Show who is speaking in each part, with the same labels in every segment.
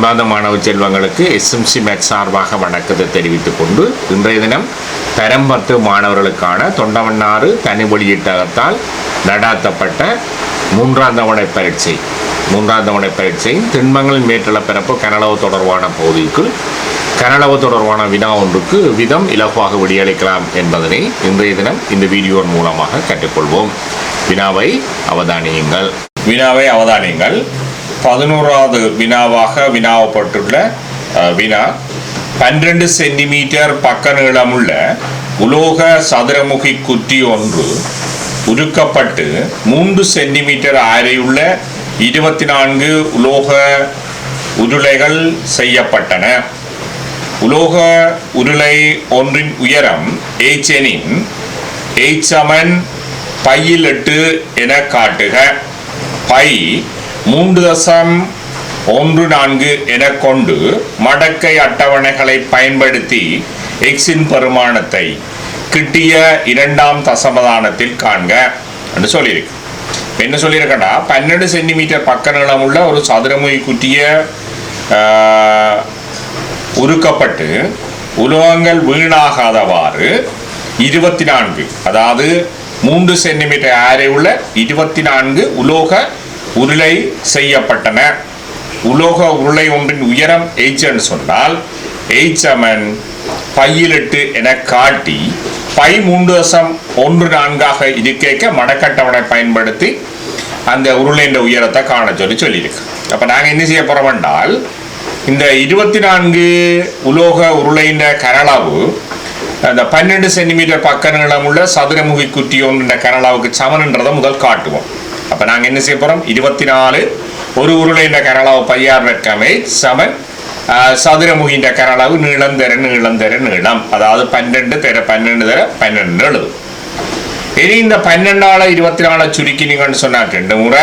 Speaker 1: அன்பார்ந்த மாணவ செல்வங்களுக்கு எஸ்எம்சி மேட் சார்பாக வணக்கத்தை தெரிவித்துக் கொண்டு இன்றைய தினம் பெரம்பத்து மாணவர்களுக்கான தொண்டமன்னாறு தனி வெளியீட்டகத்தால் நடாத்தப்பட்ட மூன்றாம் தவணை பரீட்சை. மூன்றாம் தவணை பரீட்சை திண்மங்களின் மேற்றள பிறப்பு கனளவு தொடர்பான பகுதிக்குள் கனளவு தொடர்பான வினா ஒன்றுக்கு விதம் இலகுவாக விடியளிக்கலாம் என்பதனை இன்றைய தினம் இந்த வீடியோன் மூலமாக கற்றுக்கொள்வோம். வினாவை அவதானியுங்கள். வினாவை அவதானியுங்கள். பதினோராவது வினாவாக வினாவப்பட்டுள்ள வினா பன்னிரண்டு சென்டிமீட்டர் பக்க நீளமுள்ள உலோக சதுரமுகி குற்றி ஒன்று உருக்கப்பட்டு மூன்று சென்டிமீட்டர் ஆரையுள்ள இருபத்தி நான்கு உலோக உருளைகள் செய்யப்பட்டன. உலோக உருளை ஒன்றின் உயரம் h எனின் h சமன் பையில் எட்டு என காட்டுக. பை மூன்று தசம் ஒன்று நான்கு என கொண்டு மடக்கை அட்டவணைகளை பயன்படுத்தி எக்ஸின் பெருமானத்தை கிட்டிய இரண்டாம் தசமதானத்தில் காண்க என்று சொல்லியிருக்கு. என்ன சொல்லியிருக்கேன்னா பன்னெண்டு சென்டிமீட்டர் பக்க நீளமுள்ள ஒரு சதுரமுகி குட்டிய உருக்கப்பட்டு உலோகங்கள் வீணாகாதவாறு இருபத்தி நான்கு அதாவது மூன்று சென்டிமீட்டர் ஆரை உள்ள இருபத்தி நான்கு உலோக உருளை செய்யப்பட்டன. உலோக உருளை ஒன்றின் உயரம் எயிச் என்று சொன்னால் h சமன் பையிலிட்டு என காட்டி பை மூன்று தசம் ஒன்று நான்காக இருக்க மடக்கட்டவனை பயன்படுத்தி அந்த உருளையின் உயரத்தை காண சொல்லி சொல்லியிருக்கு. அப்போ நாங்கள் என்ன செய்ய போகிறோம் என்றால் இந்த இருபத்தி நான்கு உலோக உருளையின் கனளவு அந்த பன்னெண்டு சென்டிமீட்டர் பக்க நீளமுள்ள சதுரமுகி குட்டி ஒன்ற கனளாவுக்கு சமன்ன்றதை முதல் காட்டுவோம். அப்போ நாங்கள் என்ன செய்ய போகிறோம் இருபத்தி நாலு ஒரு உருளைன்ற கனளாவு பையார் வெட்கமை சமன் சதுரமுகின்ற கனளவு நீளம் தர நீளம் தர நீளம். அதாவது பன்னெண்டு தர பன்னெண்டு தர பன்னெண்டு எழுது. இனி இந்த பன்னெண்டால இருபத்தி நாலு சுருக்கினீங்கன்னு சொன்னால் ரெண்டு முறை.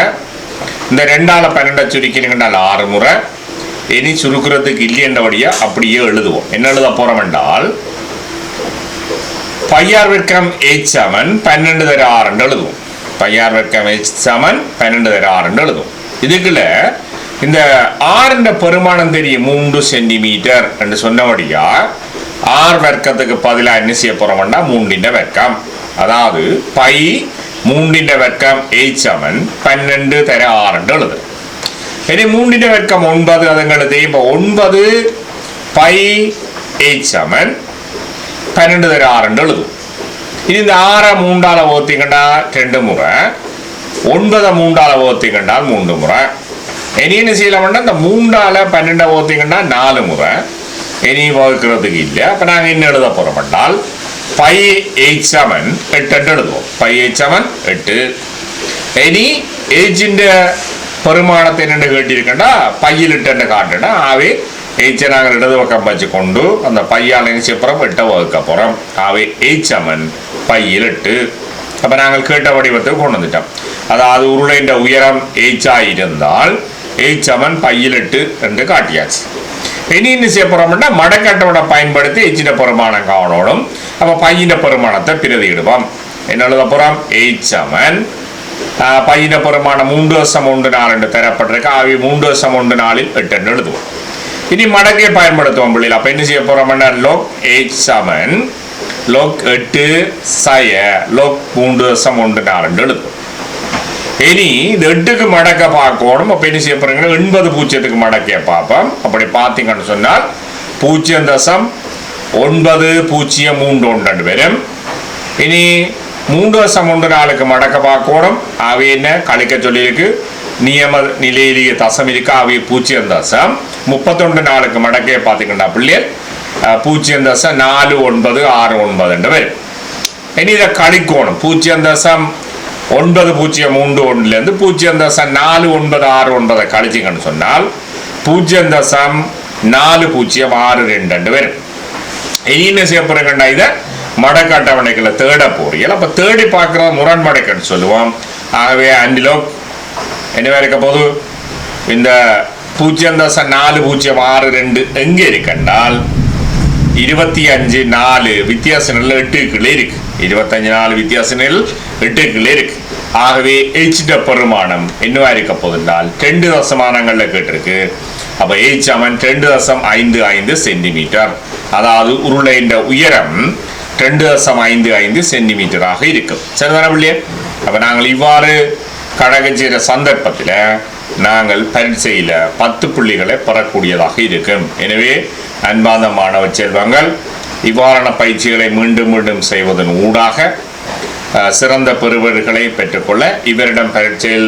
Speaker 1: இந்த ரெண்டால பன்னெண்டை சுருக்கினீங்கன்னா ஆறு முறை. இனி சுருக்கிறதுக்கு இல்லையன்றபடியா அப்படியே எழுதுவோம். என்ன எழுத போறோம் என்றால் பையார் வர்க்கம் எயிட் செவன் பன்னெண்டு தர ஆறுன்னு எழுதுவோம். பையார் வர்க்கம் சமன் பன்னெண்டு தர ஆறுன்னு எழுதும் இதுக்குள்ள இந்த ஆறுன்ற பெருமானம் தெரியும் மூன்று சென்டிமீட்டர் என்று சொன்னபடியா ஆர் வர்க்கத்துக்கு பதிலாக என்ன செய்ய போகிறோம்னா மூன்றின் வர்க்கம் அதாவது பை மூன்றின் வர்க்கம் எயிட் செவன் பன்னெண்டு தர ஆறுன்னு எழுது ഇനി മൂന്നിൻ്റെ വെക്കം ഒൻപത് അതുങ്ങൾ ചെയ്യുമ്പോൾ ഒൻപത് പൈ എയ്റ്റ് സെവൻ പന്ത്രണ്ട് തരം ആറുണ്ട് എഴുതും இனி இந்த ஆறை மூண்டால ஓத்திக்கண்டா ரெண்டு முறை ஒன்பதை மூண்டால ஓத்திக்கண்டால் மூன்று முறை. இனின்னு செய்யலாம்னா இந்த மூண்டால பன்னெண்டை ஓத்திக்கண்டா நாலு முறை. இனி வகுக்கிறதுக்கு இல்லை. அப்போ நாங்கள் என்ன எழுத போகிறோம் என்றால் பை எயிட் செவன் எட்டு எட்டு எழுதுவோம். பை எயிட் செவன் எட்டு. ഇനി ഏജിൻ്റെ പെരുമാണത്തിനെ കേട്ടിരിക്കണ്ട പയ്യിലിട്ടെന്നെ കാട്ടണം ആവേ காட்டுனா ஆவே ஏச்சை நாங்கள் இடது பக்கம் வச்சு கொண்டு அந்த பையால் என்ன செய்ய வகுக்க போகிறோம் ஆவே ஏச்சமன் பையில் எட்டு அப்போ நாங்கள் கேட்ட வடிவத்தை கொண்டு வந்துட்டோம் அதாவது உருளைன்ற உயரம் ஏச்சா இருந்தால் ஏச்சமன் பையில் எட்டு என்று காட்டியாச்சு இனி என்ன செய்ய போகிறோம்னா மடக்கட்டோட பயன்படுத்தி எச்சின பெருமானம் காணணும் அப்போ பையின பெருமானத்தை பிரதியிடுவோம் என்ன எழுத போகிறோம் ஏச்சமன் பையின பெருமானம் மூன்று வருஷம் ஒன்று நாள் என்று தரப்பட்டிருக்கு ஆவி மூன்று வருஷம் ஒன்று நாளில் எட்டு எழுதுவோம் இனி மடக்கை பயன்படுத்துவோம் பிள்ளைகள் அப்ப என்ன செய்ய போறோம்னா லோக் எயிட் செவன் லோக் எட்டு சய லோக் மூன்று வருஷம் ஒன்று நாலு எழுதும் இனி இந்த எட்டுக்கு மடக்க பார்க்கணும். அப்ப என்ன செய்ய போறீங்கன்னா எண்பது பூஜ்ஜியத்துக்கு மடக்கையை பார்ப்போம். அப்படி பார்த்தீங்கன்னு சொன்னால் பூஜ்ஜியம் தசம் ஒன்பது பூஜ்ஜியம் மூன்று ஒன்று வரும் இனி மூன்று வருஷம் ஒன்று நாளுக்கு மடக்க பார்க்கணும் அவை என்ன? கழிக்க சொல்லியிருக்கு. நியம நிலையிலேயே தசம் இருக்கு அவை பூஜ்ஜியம் தசம் முப்பத்தொன்று நாளுக்கு மடக்கே பார்த்தீங்கன்னா பிள்ளைகள். அஹ், பூஜ்ஜியம் தசம் நாலு ஒன்பது ஆறு ஒன்பது என்று வரும். இனி இதை கழிக்கோணும் பூஜ்ஜியம் தசம் ஒன்பது பூஜ்ஜியம் மூன்று ஒன்றுலேருந்து பூஜ்ஜியம் தசம் நாலு ஒன்பது ஆறு ஒன்பதை கழிச்சிங்கன்னு சொன்னால் பூஜ்ஜியம் தசம் நாலு பூஜ்ஜியம் ஆறு ரெண்டு ரெண்டு வரும். இனி என்ன செய்ய போறீங்கன்னா இதை? மடக்கு அட்டவணைகளை தேட போறீங்க அப்போ தேடி பார்க்குற முரண்மடைக்குன்னு சொல்லுவோம் ஆகவே அண்டிலோ என்னவா இருக்க போது இந்த பூஜ்ஜியம் தசம் நாலு பூஜ்ஜியம் ஆறு ரெண்டு எங்கே இருக்கண்டால் இருபத்தி அஞ்சு நாலு வித்தியாசங்கள் எட்டுக்குள்ளே இருக்கு. இருபத்தஞ்சு நாலு வித்தியாசங்கள் எட்டுக்குள்ளே இருக்கு. ஆகவே எச்சிட பெருமானம் என்னவா இருக்க போகுதுனால் ரெண்டு தசமானங்களில் கேட்டிருக்கு. அப்போ ஏ அவன் ரெண்டு தசம் ஐந்து ஐந்து சென்டிமீட்டர். அதாவது உருளையின் உயரம் ரெண்டு தசம் ஐந்து ஐந்து சென்டிமீட்டராக இருக்கும். சரிதான பிள்ளையே. அப்போ நாங்கள் இவ்வாறு கழக செய்கிற சந்தர்ப்பத்தில் நாங்கள் பரீட்சையில் பத்து புள்ளிகளை பெறக்கூடியதாக இருக்கும். எனவே அன்பார்ந்த மாணவ செல்வங்கள் இவ்வாறான பயிற்சிகளை மீண்டும் மீண்டும் செய்வதன் ஊடாக சிறந்த பெறுவர்களை பெற்றுக்கொள்ள இவரிடம் பரீட்சையில்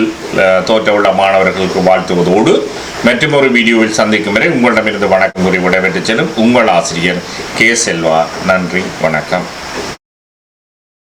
Speaker 1: தோற்றவுள்ள மாணவர்களுக்கு வாழ்த்துவதோடு மற்றும் ஒரு வீடியோவில் சந்திக்கும் வரை உங்களிடமிருந்து வணக்கம் கூறி விடைபெற்று செல்லும் உங்கள் ஆசிரியர் கே செல்வா. நன்றி வணக்கம்.